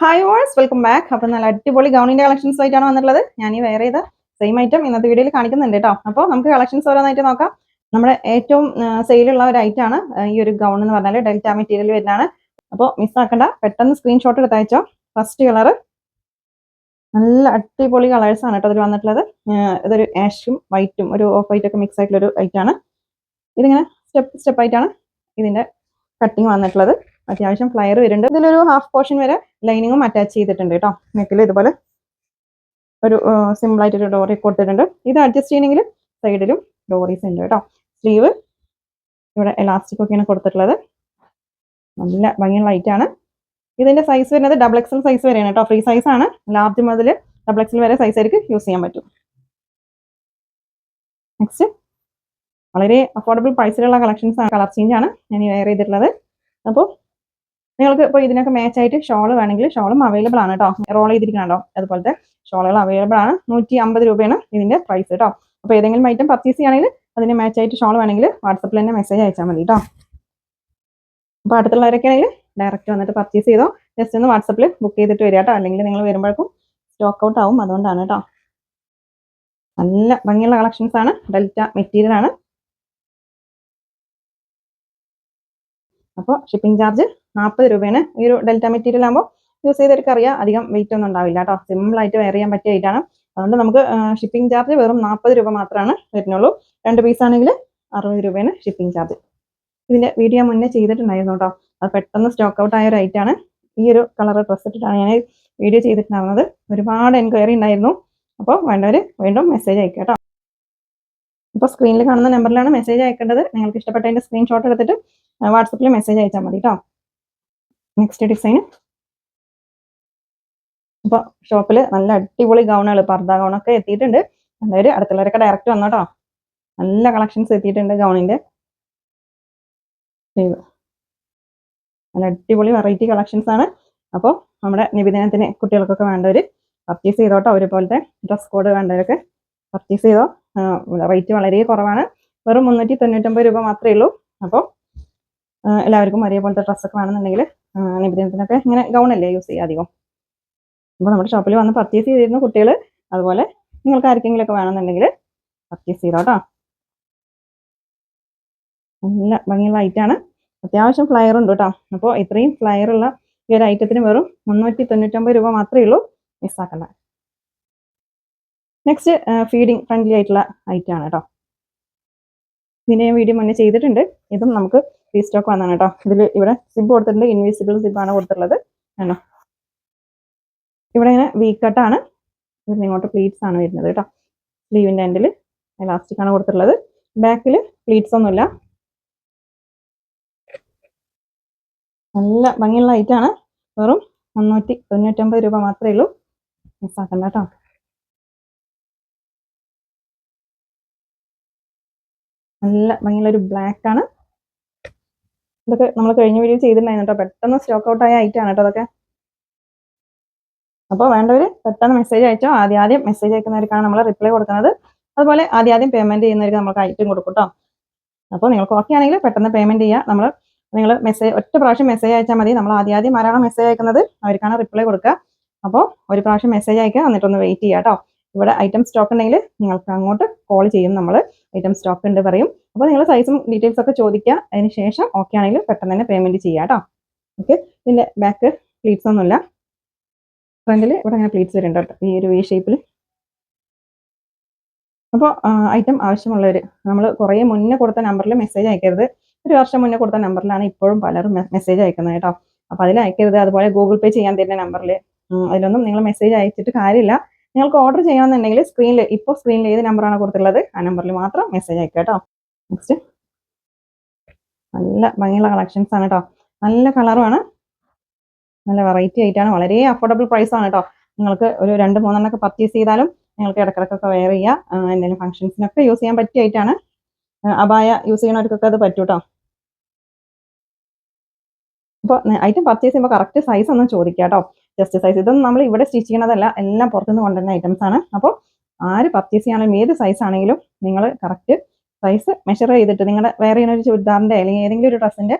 Hi walls welcome back അപ്പം നല്ല അടിപൊളി ഗൗണിന്റെ കളക്ഷൻസ് ആയിട്ടാണ് വന്നിട്ടുള്ളത്. ഞാൻ ഈ വേറെ ചെയ്ത സെയിം ഐറ്റം ഇന്നത്തെ വീഡിയോയിൽ കാണിക്കുന്നുണ്ട് കേട്ടോ അപ്പോൾ നമുക്ക് കളക്ഷൻസ് ഓരോന്നായിട്ട് നോക്കാം. നമ്മുടെ ഏറ്റവും സെയിലുള്ള ഒരു ഐറ്റം ആണ് ഈ ഒരു ഗൗൺ എന്ന് പറഞ്ഞാൽ ഡെൽറ്റ മെറ്റീരിയൽ വരുന്നതാണ്. അപ്പോൾ മിസ്സാക്കണ്ട പെട്ടെന്ന് സ്ക്രീൻഷോട്ട് എടുത്ത് അയച്ചോ. ഫസ്റ്റ് കളർ നല്ല അടിപൊളി കളേഴ്സ് ആണ് കേട്ടോ അതിൽ വന്നിട്ടുള്ളത്. ഇതൊരു ആഷും വൈറ്റും ഒരു ഓഫ് വൈറ്റ് ഒക്കെ മിക്സ് ആയിട്ടുള്ള ഒരു ഐറ്റം ആണ്. ഇതിങ്ങനെ സ്റ്റെപ്പ് സ്റ്റെപ്പ് ആയിട്ടാണ് ഇതിന്റെ കട്ടിങ് വന്നിട്ടുള്ളത്. അത്യാവശ്യം ഫ്ലയർ വരുന്നുണ്ട്. ഇതിലൊരു ഹാഫ് പോർഷൻ വരെ ലൈനിങ്ങും അറ്റാച്ച് ചെയ്തിട്ടുണ്ട് കേട്ടോ നെക്കിൽ ഇതുപോലെ ഒരു ഒരു ഡോറി കൊടുത്തിട്ടുണ്ട്. ഇത് അഡ്ജസ്റ്റ് ചെയ്യണമെങ്കിൽ സൈഡിലും ഡോറീസ് ഉണ്ട് കേട്ടോ സ്ലീവ് ഇവിടെ എലാസ്റ്റിക് ഒക്കെയാണ് കൊടുത്തിട്ടുള്ളത്. നല്ല ഭംഗിയുള്ള ആണ്. ഇതിന്റെ സൈസ് വരുന്നത് ഡബിൾ എക്സൽ സൈസ് വരെയാണ് കേട്ടോ ഫ്രീ സൈസ് ആണ്. ലാർജ് മുതൽ ഡബിൾ എക്സൽ വരെ സൈസ് ആയിരിക്കും യൂസ് ചെയ്യാൻ പറ്റും. നെക്സ്റ്റ് വളരെ അഫോർഡബിൾ പ്രൈസിലുള്ള കളക്ഷൻസ് ആണ്. കളർ ചേഞ്ച് ആണ് ഞാൻ വെയർ ചെയ്തിട്ടുള്ളത്. അപ്പോൾ നിങ്ങൾക്ക് ഇപ്പോൾ ഇതിനൊക്കെ മാച്ച് ആയിട്ട് ഷോൾ വേണമെങ്കിൽ ഷോളും അവൈലബിൾ ആണ് കേട്ടോ റോൾ ചെയ്തിരിക്കണോ അതുപോലത്തെ ഷോളുകൾ അവൈലബിൾ ആണ്. നൂറ്റി അമ്പത് രൂപയാണ് ഇതിന്റെ പ്രൈസ് കേട്ടോ അപ്പോൾ ഏതെങ്കിലും ഐറ്റം പർച്ചേസ് ചെയ്യുകയാണെങ്കിൽ അതിന് മാച്ച് ആയിട്ട് ഷോൾ വേണമെങ്കിൽ വാട്സപ്പിൽ തന്നെ മെസ്സേജ് അയച്ചാൽ മതി കേട്ടോ അപ്പോൾ അടുത്തുള്ളവരൊക്കെ ആണെങ്കിൽ ഡയറക്റ്റ് വന്നിട്ട് പർച്ചേസ് ചെയ്തോ ജസ്റ്റ് ഒന്ന് വാട്സപ്പിൽ ബുക്ക് ചെയ്തിട്ട് വരിക കേട്ടോ അല്ലെങ്കിൽ നിങ്ങൾ വരുമ്പോഴേക്കും സ്റ്റോക്ക് ഔട്ട് ആവും. അതുകൊണ്ടാണ് കേട്ടോ നല്ല ഭംഗിയുള്ള കളക്ഷൻസ് ആണ്. ഡെൽറ്റ മെറ്റീരിയൽ ആണ്. അപ്പോൾ ഷിപ്പിംഗ് ചാർജ് നാൽപ്പത് രൂപയാണ്. ഈ ഒരു ഡെൽറ്റ മെറ്റീരിയൽ ആകുമ്പോൾ യൂസ് ചെയ്തവർക്ക് അറിയാം അധികം വെയിറ്റ് ഒന്നും ഉണ്ടാവില്ല കേട്ടോ സിമ്പിൾ ആയിട്ട് വെയർ ചെയ്യാൻ പറ്റിയ ഐറ്റാണ് അതുകൊണ്ട് നമുക്ക് ഷിപ്പിംഗ് ചാർജ് വെറും നാൽപ്പത് രൂപ മാത്രമാണ് വരുന്നുള്ളൂ. രണ്ട് പീസ് ആണെങ്കിൽ അറുപത് രൂപയാണ് ഷിപ്പിംഗ് ചാർജ് ഇതിന്റെ വീഡിയോ മുന്നേ ചെയ്തിട്ടുണ്ടായിരുന്നു കേട്ടോ അത് പെട്ടെന്ന് സ്റ്റോക്ക് ഔട്ട് ആയ ഒരു ഐറ്റാണ് ഈ ഒരു കളർ ഡ്രസ് ഇട്ടിട്ടാണ് ഞാൻ വീഡിയോ ചെയ്തിട്ടുണ്ടായിരുന്നത്. ഒരുപാട് എൻക്വയറി ഉണ്ടായിരുന്നു. അപ്പോൾ വേണ്ടവർ വീണ്ടും മെസ്സേജ് അയക്കുക കേട്ടോ ഇപ്പോൾ സ്ക്രീനിൽ കാണുന്ന നമ്പറിലാണ് മെസ്സേജ് അയക്കേണ്ടത്. നിങ്ങൾക്ക് ഇഷ്ടപ്പെട്ടതിന്റെ സ്ക്രീൻഷോട്ട് എടുത്തിട്ട് വാട്സപ്പിൽ മെസ്സേജ് അയച്ചാൽ മതി കേട്ടോ നെക്സ്റ്റ് ഡിസൈൻ അപ്പോൾ ഷോപ്പിൽ നല്ല അടിപൊളി ഗൗണുകൾ പർദ്ദ ഗൗണൊക്കെ എത്തിയിട്ടുണ്ട്. എന്തായാലും അടുത്തുള്ളവരൊക്കെ ഡയറക്റ്റ് വന്നോട്ടോ. നല്ല കളക്ഷൻസ് എത്തിയിട്ടുണ്ട് ഗൗണിന്റെ നല്ല അടിപൊളി വെറൈറ്റി കളക്ഷൻസ് ആണ്. അപ്പോൾ നമ്മുടെ നിവേദനത്തിന് കുട്ടികൾക്കൊക്കെ വേണ്ടവർ പർച്ചേസ് ചെയ്തോട്ടോ. ഒരുപോലത്തെ ഡ്രസ് കോഡ് വേണ്ടവരൊക്കെ പർച്ചേസ് ചെയ്തോ. റേറ്റ് വളരെ കുറവാണ്. വെറും മുന്നൂറ്റി തൊണ്ണൂറ്റൊമ്പത് രൂപ മാത്രമേ ഉള്ളൂ. അപ്പോൾ എല്ലാവർക്കും ഒരേപോലത്തെ ഡ്രസ്സൊക്കെ വേണമെന്നുണ്ടെങ്കിൽ നിവേദനത്തിനൊക്കെ ഇങ്ങനെ ഗൗൺ അല്ലേ യൂസ് ചെയ്യുക അധികം. അപ്പോൾ നമ്മുടെ ഷോപ്പിൽ വന്ന് പർച്ചേസ് ചെയ്തിരുന്ന കുട്ടികൾ അതുപോലെ നിങ്ങൾക്ക് ആർക്കെങ്കിലുമൊക്കെ വേണമെന്നുണ്ടെങ്കിൽ പർച്ചേസ് ചെയ്തോ കേട്ടോ നല്ല ഭംഗിയുള്ള ഐറ്റാണ് അത്യാവശ്യം ഫ്ലയർ ഉണ്ട് കേട്ടോ അപ്പോൾ ഇത്രയും ഫ്ലയർ ഉള്ള ഈ ഒരു ഐറ്റത്തിന് വെറും മുന്നൂറ്റി തൊണ്ണൂറ്റൊമ്പത് രൂപ മാത്രമേ ഉള്ളൂ മിസ്സാക്കണ്ട നെക്സ്റ്റ് ഫീഡിങ് ഫ്രണ്ട്ലി ആയിട്ടുള്ള ഐറ്റം ആണ് കേട്ടോ ഇതിനെ ഞാൻ വീഡിയോ മുന്നേ ചെയ്തിട്ടുണ്ട്. ഇതും നമുക്ക് റീസ്റ്റോക്ക് വന്നാണ് കേട്ടോ. ഇതിൽ ഇവിടെ സിബ് കൊടുത്തിട്ടുണ്ട്. ഇൻവിസിബിൾ സിബാണ് കൊടുത്തിട്ടുള്ളത്. ആണോ? ഇവിടെ ഇങ്ങനെ വീക്ക് കട്ടാണ് ഇവിടെ ഇങ്ങോട്ട് പ്ലീറ്റ്സ് ആണ് വരുന്നത് കേട്ടോ. സ്ലീവിന്റെ എൻഡിൽ ഇലാസ്റ്റിക് ആണ് കൊടുത്തിട്ടുള്ളത്. ബാക്കിൽ പ്ലീറ്റ്സ് ഒന്നുമില്ല. നല്ല ഭംഗിയുള്ള ഐറ്റാണ് വെറും മുന്നൂറ്റി തൊണ്ണൂറ്റൊമ്പത് രൂപ മാത്രമേ ഉള്ളൂ. മിസ്സാക്കണ്ട കേട്ടോ. നല്ല ഭംഗിയുള്ള ഒരു ബ്ലാക്ക് ആണ്. ഇതൊക്കെ നമ്മൾ കഴിഞ്ഞ വീഡിയോ ചെയ്തിട്ടുണ്ടായിരുന്നു കേട്ടോ പെട്ടെന്ന് സ്റ്റോക്ക് ഔട്ട് ഐറ്റം ആണ് കേട്ടോ അതൊക്കെ അപ്പോൾ വേണ്ടവർ പെട്ടെന്ന് മെസ്സേജ് അയച്ചോ. ആദ്യം ആദ്യം മെസ്സേജ് അയക്കുന്നവർക്കാണ് നമ്മൾ റിപ്ലൈ കൊടുക്കുന്നത്. അതുപോലെ ആദ്യം ആദ്യം പേയ്മെന്റ് ചെയ്യുന്നവർക്ക് നമുക്ക് ഐറ്റം കൊടുക്കും കേട്ടോ അപ്പോൾ നിങ്ങൾക്ക് ഓക്കെ ആണെങ്കിൽ പെട്ടെന്ന് പേയ്മെന്റ് ചെയ്യുക നമ്മൾ നിങ്ങൾ മെസ്സേജ് ഒറ്റ പ്രാവശ്യം മെസ്സേജ് അയച്ചാൽ മതി. നമ്മൾ ആദ്യം ആദ്യം ആരാണോ മെസ്സേജ് അയക്കുന്നത് അവർക്കാണ് റിപ്ലൈ കൊടുക്കുക. അപ്പോൾ ഒരു പ്രാവശ്യം മെസ്സേജ് അയക്കുക. എന്നിട്ടൊന്ന് വെയിറ്റ് ചെയ്യുക കേട്ടോ ഇവിടെ ഐറ്റം സ്റ്റോക്ക് ഉണ്ടെങ്കിൽ നിങ്ങൾക്ക് അങ്ങോട്ട് കോൾ ചെയ്യും നമ്മൾ ഐറ്റം സ്റ്റോക്ക് ഉണ്ട് പറയും. അപ്പോൾ നിങ്ങൾ സൈസും ഡീറ്റെയിൽസ് ഒക്കെ ചോദിക്കുക അതിന് ശേഷം ഓക്കെ ആണെങ്കിൽ പെട്ടെന്ന് തന്നെ പേയ്മെന്റ് ചെയ്യുക കേട്ടോ ഓക്കെ ഇതിന്റെ ബാക്ക് പ്ലീറ്റ്സ് ഒന്നുമില്ല. ഫ്രണ്ടിൽ ഇവിടെ അങ്ങനെ പ്ലീറ്റ്സ് വരുന്നുണ്ട് കേട്ടോ ഈ ഒരു വി ഷേപ്പിൽ അപ്പോൾ ഐറ്റം ആവശ്യമുള്ളവർ നമ്മൾ കുറേ മുന്നേ കൊടുത്ത നമ്പറിൽ മെസ്സേജ് അയക്കരുത്. ഒരു വർഷം മുന്നേ കൊടുത്ത നമ്പറിലാണ് ഇപ്പോഴും പലരും മെസ്സേജ് അയക്കുന്നത് കേട്ടോ അപ്പോൾ അതിൽ അയക്കരുത്. അതുപോലെ ഗൂഗിൾ പേ ചെയ്യാൻ തരുന്ന നമ്പറിൽ അതിലൊന്നും നിങ്ങൾ മെസ്സേജ് അയച്ചിട്ട് കാര്യമില്ല. നിങ്ങൾക്ക് ഓർഡർ ചെയ്യണമെന്നുണ്ടെങ്കിൽ സ്ക്രീനിൽ ഇപ്പോൾ സ്ക്രീനിൽ ഏത് നമ്പറാണ് കൊടുത്തിട്ടുള്ളത് ആ നമ്പറിൽ മാത്രം മെസ്സേജ് അയക്കുക കേട്ടോ നെക്സ്റ്റ് നല്ല ഭംഗിയുള്ള കളക്ഷൻസ് ആണ് കേട്ടോ നല്ല കളറുമാണ് നല്ല വെറൈറ്റി ആയിട്ടാണ് വളരെ അഫോർഡബിൾ പ്രൈസ് ആണ് കേട്ടോ നിങ്ങൾക്ക് ഒരു രണ്ട് മൂന്നെണ്ണൊക്കെ പർച്ചേസ് ചെയ്താലും നിങ്ങൾക്ക് ഇടക്കിടക്കൊക്കെ വെയർ ചെയ്യാം. ആ, എന്തെങ്കിലും ഫംഗ്ഷൻസിനൊക്കെ യൂസ് ചെയ്യാൻ പറ്റിയ ആയിട്ടാണ് അബായ യൂസ് ചെയ്യണവർക്കൊക്കെ അത് പറ്റൂ കേട്ടോ അപ്പോൾ ഐറ്റം പർച്ചേസ് ചെയ്യുമ്പോൾ കറക്റ്റ് സൈസ് ഒന്നും ചോദിക്കുക കേട്ടോ ജസ്റ്റ് സൈസ് ഇതൊന്നും നമ്മൾ ഇവിടെ സ്റ്റിച്ച് ചെയ്യണതല്ല. എല്ലാം പുറത്തുനിന്ന് കൊണ്ടുവരുന്ന ഐറ്റംസ് ആണ്. അപ്പോൾ ആര് പർച്ചേസ് ചെയ്യാനും ഏത് സൈസ് ആണെങ്കിലും നിങ്ങൾ കറക്റ്റ് സൈസ് മെഷർ ചെയ്തിട്ട് നിങ്ങളുടെ വേറെ ഒരു ചുരിദാറിന്റെ അല്ലെങ്കിൽ ഏതെങ്കിലും ഒരു ഡ്രസ്സിന്റെ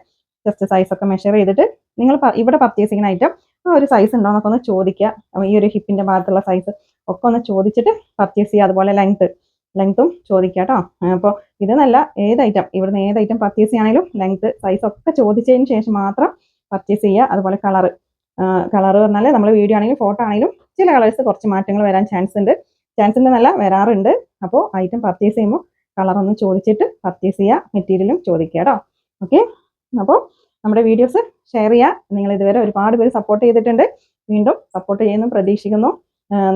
ജസ്റ്റ് സൈസ് ഒക്കെ മെഷർ ചെയ്തിട്ട് നിങ്ങൾ ഇവിടെ പർച്ചേസ് ചെയ്യുന്ന ഐറ്റം ആ ഒരു സൈസ് ഉണ്ടോ എന്നൊക്കെ ഒന്ന് ചോദിക്കുക. ഈ ഒരു ഹിപ്പിന്റെ ഭാഗത്തുള്ള സൈസ് ഒക്കെ ഒന്ന് ചോദിച്ചിട്ട് പർച്ചേസ് ചെയ്യുക. അതുപോലെ ലെങ്ത്ത് ലെങ്ത്തും ചോദിക്കുക കേട്ടോ. അപ്പോൾ ഇതെന്നല്ല ഏത് ഐറ്റം ഇവിടുന്ന് ഏത് ഐറ്റം പർച്ചേസ് ചെയ്യുകയാണെങ്കിലും ലെങ്ത്ത് സൈസ് ഒക്കെ ചോദിച്ചതിന് ശേഷം മാത്രം പർച്ചേസ് ചെയ്യുക. അതുപോലെ കളറ് കളർ പറഞ്ഞാൽ നമ്മൾ വീഡിയോ ആണെങ്കിലും ഫോട്ടോ ആണെങ്കിലും ചില കളേഴ്സ് കുറച്ച് മാറ്റങ്ങൾ വരാൻ ചാൻസ് ഉണ്ട്. ചാൻസ് ഉണ്ടെന്നല്ല വരാറുണ്ട്. അപ്പോൾ ഐറ്റം പർച്ചേസ് ചെയ്യുമ്പോൾ കളർ ഒന്ന് ചോദിച്ചിട്ട് പർച്ചേസ് ചെയ്യുക മെറ്റീരിയലും ചോദിക്കുക കേട്ടോ ഓക്കെ അപ്പോൾ നമ്മുടെ വീഡിയോസ് ഷെയർ ചെയ്യുക നിങ്ങൾ ഇതുവരെ ഒരുപാട് പേര് സപ്പോർട്ട് ചെയ്തിട്ടുണ്ട്. വീണ്ടും സപ്പോർട്ട് ചെയ്യുന്നു പ്രതീക്ഷിക്കുന്നു.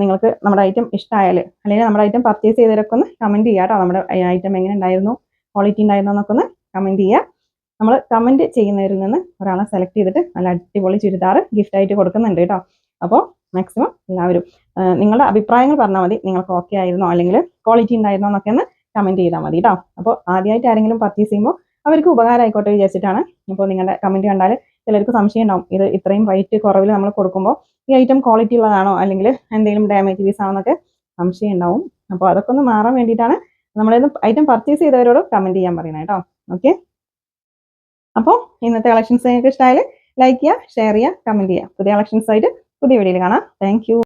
നിങ്ങൾക്ക് നമ്മുടെ ഐറ്റം ഇഷ്ടമായാൽ അല്ലെങ്കിൽ നമ്മുടെ ഐറ്റം പർച്ചേസ് ചെയ്തവരൊക്കെ ഒന്ന് കമന്റ് ചെയ്യുക കേട്ടോ നമ്മുടെ ഐറ്റം എങ്ങനെ ഉണ്ടായിരുന്നു? ക്വാളിറ്റി ഉണ്ടായിരുന്നോ എന്നൊക്കെ ഒന്ന് കമന്റ് ചെയ്യുക നമ്മൾ കമന്റ് ചെയ്യുന്നവരിൽ നിന്ന് ഒരാളെ സെലക്ട് ചെയ്തിട്ട് നല്ല അടിപൊളി ചുരിദാർ ഗിഫ്റ്റ് ആയിട്ട് കൊടുക്കുന്നുണ്ട് കേട്ടോ. അപ്പോൾ മാക്സിമം എല്ലാവരും നിങ്ങളുടെ അഭിപ്രായങ്ങൾ പറഞ്ഞാൽ മതി. നിങ്ങൾക്ക് ഓക്കെ ആയിരുന്നോ? അല്ലെങ്കിൽ ക്വാളിറ്റി ഉണ്ടായിരുന്നോ എന്നൊക്കെ ഒന്ന് കമന്റ് ചെയ്താൽ മതി കേട്ടോ. അപ്പോൾ ആദ്യമായിട്ട് ആരെങ്കിലും പർച്ചേസ് ചെയ്യുമ്പോൾ അവർക്ക് ഉപകാരമായിക്കോട്ടെ വിചാരിച്ചിട്ടാണ് അപ്പോൾ നിങ്ങളുടെ കമന്റ് കണ്ടാൽ ചിലർക്ക് സംശയം ഉണ്ടാവും. ഇത് ഇത്രയും റേറ്റ് കുറവിൽ നമ്മൾ കൊടുക്കുമ്പോൾ ഈ ഐറ്റം ക്വാളിറ്റി ഉള്ളതാണോ? അല്ലെങ്കിൽ എന്തെങ്കിലും ഡാമേജ് പീസ് ആണെന്നൊക്കെ സംശയം ഉണ്ടാവും. അപ്പോൾ അതൊക്കെ ഒന്ന് മാറാൻ വേണ്ടിയിട്ടാണ് നമ്മളിത് ഐറ്റം പർച്ചേസ് ചെയ്തവരോട് കമന്റ് ചെയ്യാൻ പറയുന്നത് കേട്ടോ. ഓക്കെ അപ്പോൾ ഇന്നത്തെ കളക്ഷൻസ് നിങ്ങൾക്ക് ഇഷ്ടമായാൽ ലൈക്ക് ചെയ്യുക ഷെയർ ചെയ്യുക കമന്റ് ചെയ്യുക. പുതിയ കളക്ഷൻസ് ആയിട്ട് പുതിയ വീഡിയോയിൽ കാണാം. താങ്ക്